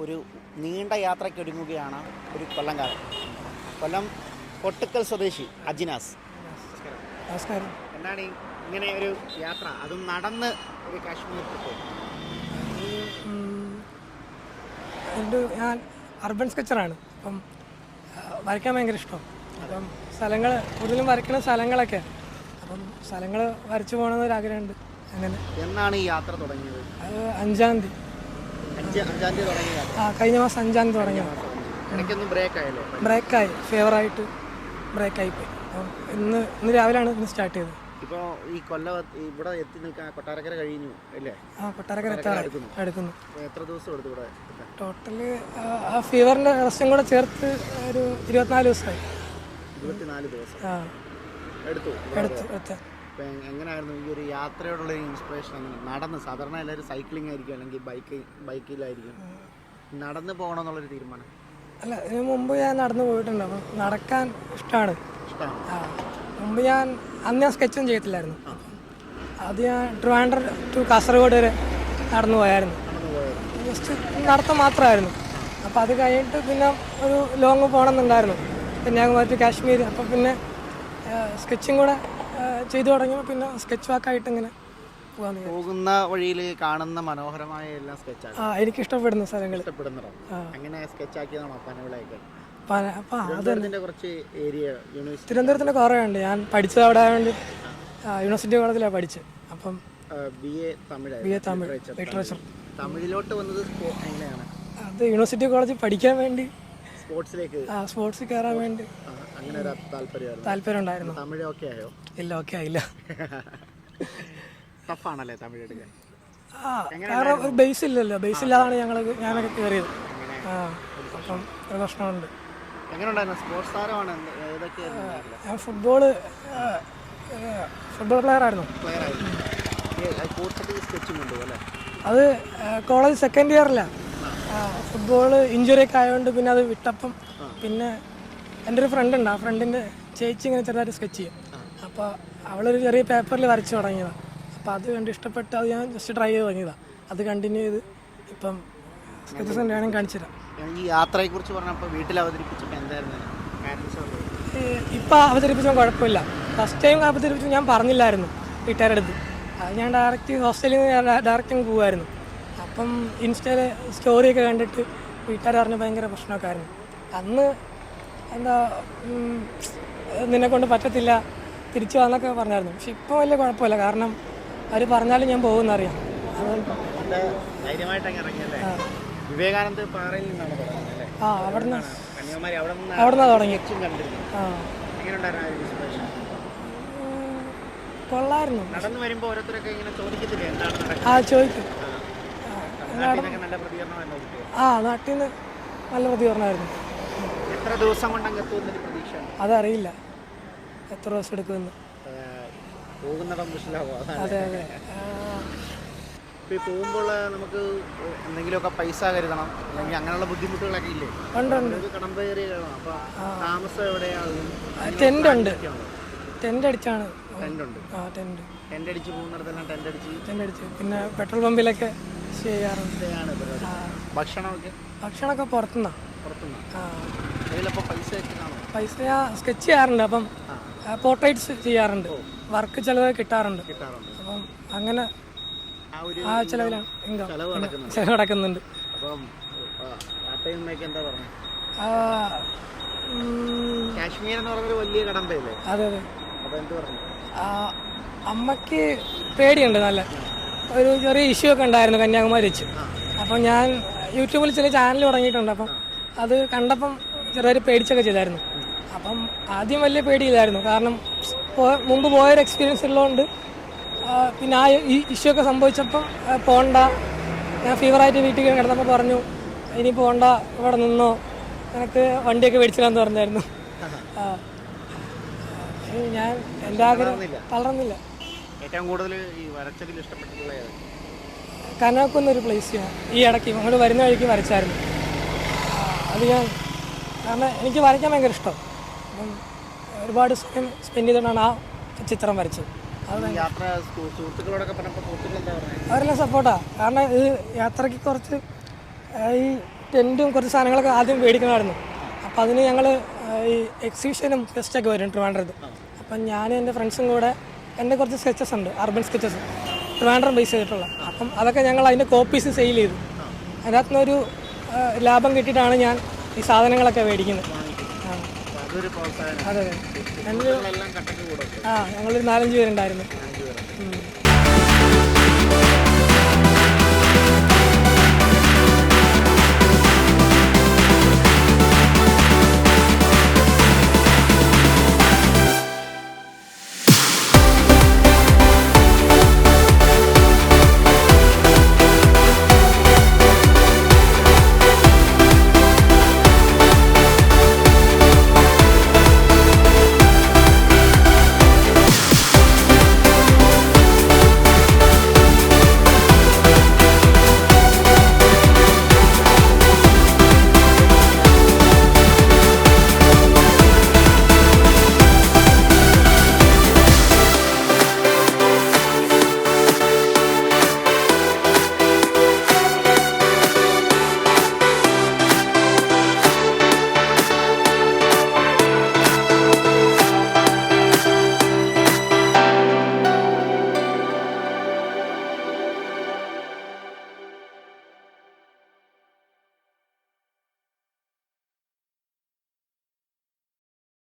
ഒരു നീണ്ട യാത്രയ്ക്ക് ഒരുങ്ങുകയാണ് ഒരു കൊല്ലംകാരൻ. കൊല്ലം കൊട്ടക്കൽ സ്വദേശി അജിനാസ്. നമസ്കാരം. എന്താണ് ഇങ്ങനെ ഒരു യാത്ര? അതും നടന്ന് ഒരു കാശ്മീർ എന്റെ ഞാൻ അർബൻ സ്കെച്ചറാണ്. അപ്പം വരയ്ക്കാൻ ഭയങ്കര ഇഷ്ടം. അപ്പം സ്ഥലങ്ങൾ കൂടുതലും വരയ്ക്കുന്ന സ്ഥലങ്ങളൊക്കെ. അപ്പം സ്ഥലങ്ങൾ വരച്ചു പോകണമെന്നൊരാഗ്രഹമുണ്ട്. അങ്ങനെ. എന്നാണ് ഈ യാത്ര തുടങ്ങിയത്? അഞ്ചാം തീയതി. ആ കഴിഞ്ഞ മാസം അഞ്ചാം തീയതി തുടങ്ങിയ ബ്രേക്കായി ഫേവറായിട്ട് ബ്രേക്കായി പോയി. അപ്പം ഇന്ന് ഇന്ന് രാവിലെയാണ് ഇന്ന് സ്റ്റാർട്ട് ചെയ്തത്. ഇപ്പോൾ ഈ കൊല്ലം ഇവിടെ എത്തി നിൽക്കാൻ കൊട്ടാരക്കര കഴിഞ്ഞു അല്ലേ? ആ കൊട്ടാരക്കര എത്താറായി അടുക്കുന്നു. എടുക്കുന്നു എത്ര ദിവസം എടുത്തു ഇവിടെ? ടോട്ടൽ ആ ഫീവറിന്റെ റെസ്റ്റും കൂടെ ചേർത്ത് ഒരു ഇരുപത്തിനാല് ദിവസമായി. ഇരുപത്തിനാല് ദിവസം. ആ. എടുത്തു എടുത്ത് എത്താൻ. അപ്പോൾ എങ്ങനെയായിരുന്നു ഈ ഒരു യാത്രയോടുള്ള ഇൻസ്പിറേഷൻ അങ്ങനെ നടന്ന് സാധാരണ എല്ലാവരും സൈക്ലിംഗ് ആയിരിക്കും അല്ലെങ്കിൽ ബൈക്ക് ബൈക്കിലായിരിക്കും നടന്ന് പോകണം എന്നുള്ളൊരു തീരുമാനം. അല്ല ഇതിന് മുമ്പ് ഞാൻ നടന്നു പോയിട്ടുണ്ട്. അപ്പം നടക്കാൻ ഇഷ്ടമാണ് ഇഷ്ടമാണ് മുമ്പ് ഞാൻ അന്ന് ഞാൻ സ്കെച്ചൊന്നും ചെയ്യത്തില്ലായിരുന്നു അത് ഞാൻ ട്രിവാൻഡ്രം ടു കാസർഗോഡ് വരെ നടന്നു പോയായിരുന്നു. ജസ്റ്റ് നടത്തം മാത്രമായിരുന്നു. അപ്പോൾ അത് കഴിഞ്ഞിട്ട് പിന്നെ ഒരു ലോങ് പോകണമെന്നുണ്ടായിരുന്നു. കന്യാകുമാരി ടു കാശ്മീർ അപ്പോൾ പിന്നെ സ്കെച്ചും കൂടെ ചെയ്തു തുടങ്ങിയപ്പോൾ പിന്നെ സ്കെച്ച് വാക്കായിട്ട് ഇങ്ങനെ പോകാൻ തുടങ്ങി പോകുന്ന വഴിയിൽ കാണുന്ന മനോഹരമായ എല്ലാം സ്കെച്ചാക്കി ആ എനിക്ക് ഇഷ്ടപ്പെടുന്ന സ്ഥലങ്ങൾ ഇഷ്ടപ്പെടുന്നതോ? അങ്ങനെ സ്കെച്ചാക്കിയതാണോ പനവിളയൊക്കെ? അപ്പോൾ അത് തിരുവനന്തപുരത്തിന്റെ കുറച്ച് ഏരിയ യൂണിവേഴ്സിറ്റി തിരുവനന്തപുരത്തിന്റെ കുറേ ഉണ്ട്. ഞാൻ പഠിച്ചത് അവിടെ ആയതുകൊണ്ട് യൂണിവേഴ്സിറ്റി കോളേജിലാണ് പഠിച്ചത് അപ്പം B A Tamil B A Tamil literature തമിഴിലോട്ട് വന്നത് എങ്ങനെയാണ്? അത് യൂണിവേഴ്സിറ്റി കോളേജിൽ പഠിക്കാൻ വേണ്ടി സ്പോർട്സിലേക്ക് സ്പോർട്സിൽ കയറാൻ വേണ്ടി. അങ്ങനെ ഒരു താല്പര്യം താല്പര്യം ഉണ്ടായിരുന്നു. തമിഴ് ഓക്കെ ആയോ? ഇല്ല ഓക്കെ ആയില്ല. ടഫാണല്ലേ തമിഴ് എടുക്കാൻ? ആ കാരണം ബേസ് ഇല്ലല്ലോ. ബേസ് ഇല്ലാതാണ് ഞങ്ങൾ ഞാനൊക്കെ കയറിയത്. ആ അപ്പം ഒരു പ്രശ്നമുണ്ട്. ഞാൻ ഫുട്ബോൾ ഫുട്ബോൾ പ്ലെയർ ആയിരുന്നു. അത് കോളേജ് സെക്കൻഡ് ഇയറിലാണ് ഫുട്ബോൾ ഇഞ്ചുറി ഒക്കെ ആയതുകൊണ്ട് പിന്നെ അത് വിട്ടപ്പം പിന്നെ എന്റെ ഒരു ഫ്രണ്ട് ഉണ്ട്. ആ ഫ്രണ്ടിന്റെ ചേച്ചി ഇങ്ങനെ ചെറുതായിട്ട് സ്കെച്ച് ചെയ്യും. അപ്പോൾ അവളൊരു ചെറിയ പേപ്പറിൽ വരച്ച് തുടങ്ങിയതാണ് അപ്പോൾ അത് കണ്ട് ഇഷ്ടപ്പെട്ട് അത് ഞാൻ ജസ്റ്റ് ട്രൈ ചെയ്ത് തുടങ്ങിയതാണ് അത് കണ്ടിന്യൂ ചെയ്ത് ഇപ്പം സ്കെച്ചസ് വേണമെങ്കിൽ കാണിച്ചു തരാം. ഈ യാത്രയെക്കുറിച്ച് പറഞ്ഞപ്പോൾ വീട്ടിൽ അവതരിപ്പിച്ചപ്പോൾ എന്തായിരുന്നു? ഇപ്പോൾ ഇപ്പം അവതരിപ്പിച്ചാൽ കുഴപ്പമില്ല. ഫസ്റ്റ് ടൈം അവതരിപ്പിച്ചു ഞാൻ പറഞ്ഞില്ലായിരുന്നു വീട്ടുകാരുടെ അടുത്ത്. അത് ഞാൻ ഡയറക്റ്റ് ഹോസ്റ്റലിൽ നിന്ന് ഡയറക്റ്റ് അങ്ങ് പോകുമായിരുന്നു അപ്പം ഇൻസ്റ്റയിലെ സ്റ്റോറിയൊക്കെ കണ്ടിട്ട് വീട്ടുകാർ പറഞ്ഞ ഭയങ്കര പ്രശ്നമൊക്കെ ആയിരുന്നു അന്ന് എന്താ നിന്നെ കൊണ്ട് പറ്റത്തില്ല തിരിച്ചു വന്നൊക്കെ പറഞ്ഞായിരുന്നു. പക്ഷെ ഇപ്പോൾ വലിയ കുഴപ്പമില്ല. കാരണം അവർ പറഞ്ഞാലും ഞാൻ പോകുമെന്നറിയാം. വിവേകാനന്ദ പാറയിൽ നിന്നാണ് ആ അവിടെ അവിടെ നിന്നാണ് തുടങ്ങി. ആ. കൊള്ളായിരുന്നു. നടന്നു വരുമ്പോൾ ഓരോരുത്തരൊക്കെ ഇങ്ങനെ ചോദിക്കത്തില്ലേ? എന്താണ് ആ ചോദിക്കും നാട്ടിൽ നിന്നൊക്കെ നല്ല പ്രതികരണമായിരുന്നു കിട്ടിയത് ആ നാട്ടിൽ നിന്ന് നല്ല പ്രതികരണമായിരുന്നു. എത്ര ദിവസം കൊണ്ട് എത്തുമെന്നൊരു പ്രതീക്ഷയാണ് അതറിയില്ല. എത്ര ദിവസം എടുക്കുമെന്ന്. പോകുന്നിടം അതെ അതെ. പോകുമ്പോൾ നമുക്ക് എന്തെങ്കിലുമൊക്കെ പൈസ കരുതണം. അല്ലെങ്കിൽ അങ്ങനെയുള്ള ബുദ്ധിമുട്ടുകളൊക്കെ ഇല്ലേ? ഉണ്ട് ഉണ്ട്. ഇത് കടം കയറി കയറണം. അപ്പോൾ താമസം എവിടെയാണ്? ടെന്റ് ഉണ്ട്. ടെന്റ് അടിച്ചാണ്. ടെന്റ് ഉണ്ട്. ആ ടെന്റ് ടെന്റ് അടിച്ച് പോകുന്നിടത്തെല്ലാം ടെന്റ് അടിച്ച് ടെന്റ് അടിച്ച്. പിന്നെ പെട്രോൾ പമ്പിലൊക്കെ ചെയ്യാറുണ്ട്. ഇതാണ് പരിപാടി ആ, ഭക്ഷണമൊക്കെ? ഭക്ഷണമൊക്കെ പുറത്തുനിന്നാണ് പുറത്തുനിന്ന് ആ. കയ്യിലപ്പോൾ പൈസ സ്കെച്ച് ചെയ്യാറുണ്ട്. അപ്പം പോർട്രേറ്റ്സ് ചെയ്യാറുണ്ട്. വർക്ക് ചിലവ് കിട്ടാറുണ്ട്. കിട്ടാറുണ്ട്. അപ്പം അങ്ങനെ ആ ഒരു ആ ചിലവിലാണ് ഇൻകം ചെലവ് നടക്കുന്നുണ്ട്. ചിലവ് നടക്കുന്നുണ്ട്. അപ്പം പാട്ടയുമ്മയൊക്കെ എന്താ പറയുക ആ, ഉം, കാശ്മീർ എന്ന് പറഞ്ഞൊരു വലിയ കടമ്പയല്ലേ? അതെ അതെ. അപ്പോൾ എന്ത് പറഞ്ഞു? ആ, അമ്മയ്ക്ക് പേടിയുണ്ട് നല്ല. ഒരു ചെറിയ ഇഷ്യൂ ഒക്കെ ഉണ്ടായിരുന്നു കന്യാകുമാരി വെച്ച്. അപ്പം ഞാൻ യൂട്യൂബിൽ ചില ചാനൽ തുടങ്ങിയിട്ടുണ്ട്. അപ്പം അത് കണ്ടപ്പം ചെറിയൊരു പേടിച്ചൊക്കെ ചെയ്തായിരുന്നു. അപ്പം ആദ്യം വലിയ പേടിയില്ലായിരുന്നു. കാരണം മുമ്പ് പോയൊരു എക്സ്പീരിയൻസ് ഉള്ളതുകൊണ്ട് പിന്നെ ആ ഈ ഇഷ്യൂ ഒക്കെ സംഭവിച്ചപ്പം പോണ്ട. ഞാൻ ഫീവറായിട്ട് വീട്ടിൽ കിടന്നപ്പോൾ പറഞ്ഞു ഇനി പോണ്ട ഇവിടെ നിന്നോ. എനിക്ക് വണ്ടിയൊക്കെ മേടിച്ചില്ലാന്ന് പറഞ്ഞായിരുന്നു. ഞാൻ എന്റെ ആഗ്രഹം തളർന്നില്ല. ഏറ്റവും കൂടുതൽ ഈ വരച്ചതിൽ ഇഷ്ടപ്പെട്ടിട്ടുള്ള? കനോക്കുന്ന ഒരു പ്ലേസ് ഞാൻ. ഈ ഇടയ്ക്ക് അങ്ങോട്ട് വരുന്ന വഴിക്ക് വരച്ചായിരുന്നു. അത് ഞാൻ കാരണം എനിക്ക് വരയ്ക്കാൻ ഭയങ്കര ഇഷ്ടം. അപ്പം ഒരുപാട് സമയം സ്പെൻഡ് ചെയ്തുകൊണ്ടാണ് ആ ചിത്രം വരച്ചത്. അവരെല്ലാം സപ്പോർട്ടാണ് കാരണം ഇത് യാത്രയ്ക്ക് കുറച്ച് ഈ ടെന്റും കുറച്ച് സാധനങ്ങളൊക്കെ ആദ്യം മേടിക്കണമായിരുന്നു. അപ്പോൾ അതിന് ഞങ്ങൾ ഈ എക്സിബിഷനും ഫെസ്റ്റൊക്കെ വരും ട്രിവാൻഡ്രത്ത്. അപ്പം ഞാനും എന്റെ ഫ്രണ്ട്സും കൂടെ എന്റെ കുറച്ച് സ്കെച്ചസ് ഉണ്ട് അർബൻ സ്കെച്ചസ് ട്രിവാൻഡ്രം ബേസ് ചെയ്തിട്ടുള്ള. അപ്പം അതൊക്കെ ഞങ്ങൾ അതിന്റെ കോപ്പീസ് സെയിൽ ചെയ്തു. അതിനകത്ത് നിന്നൊരു ലാഭം കിട്ടിയിട്ടാണ് ഞാൻ ഈ സാധനങ്ങളൊക്കെ മേടിക്കുന്നത്. അതെ. അതെ ആ ഞങ്ങളൊരു നാലഞ്ച് പേരുണ്ടായിരുന്നു.